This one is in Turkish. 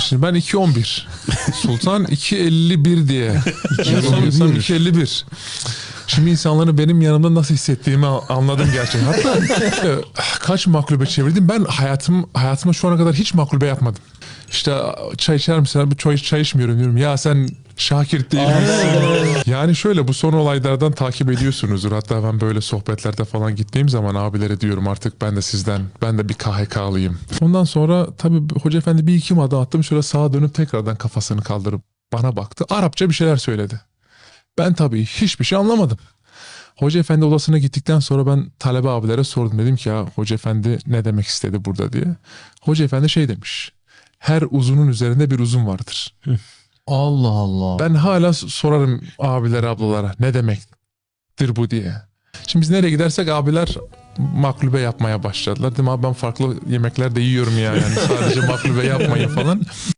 Şimdi ben 2.11. Sultan 2.51 diye. Yanılmıyorsam 2.51. Şimdi insanların benim yanımda nasıl hissettiğimi anladım gerçekten. Hatta e, kaç maklube çevirdim. Ben hayatım hayatıma şu ana kadar hiç maklube yapmadım. İşte çay içer misin abi? Çay, çay içmiyorum diyorum. Ya sen Şakir değil? Yani şöyle bu son olaylardan takip ediyorsunuzdur. Hatta ben böyle sohbetlerde falan gittiğim zaman abilere diyorum artık ben de sizden ben de bir KHK'lıyım. Ondan sonra tabii hoca efendi bir iki adım attım. Şöyle sağa dönüp tekrardan kafasını kaldırıp bana baktı. Arapça bir şeyler söyledi. Ben tabii hiçbir şey anlamadım. Hoca efendi odasına gittikten sonra ben talebe abilere sordum. Dedim ki ya hoca efendi ne demek istedi burada diye. Hoca efendi şey demiş. Her uzunun üzerinde bir uzun vardır. Allah Allah. Ben hala sorarım abilere ablalara ne demektir bu diye. Şimdi biz nereye gidersek abiler maklube yapmaya başladılar. Dedim abi ben farklı yemekler de yiyorum ya yani sadece maklube yapmayın falan.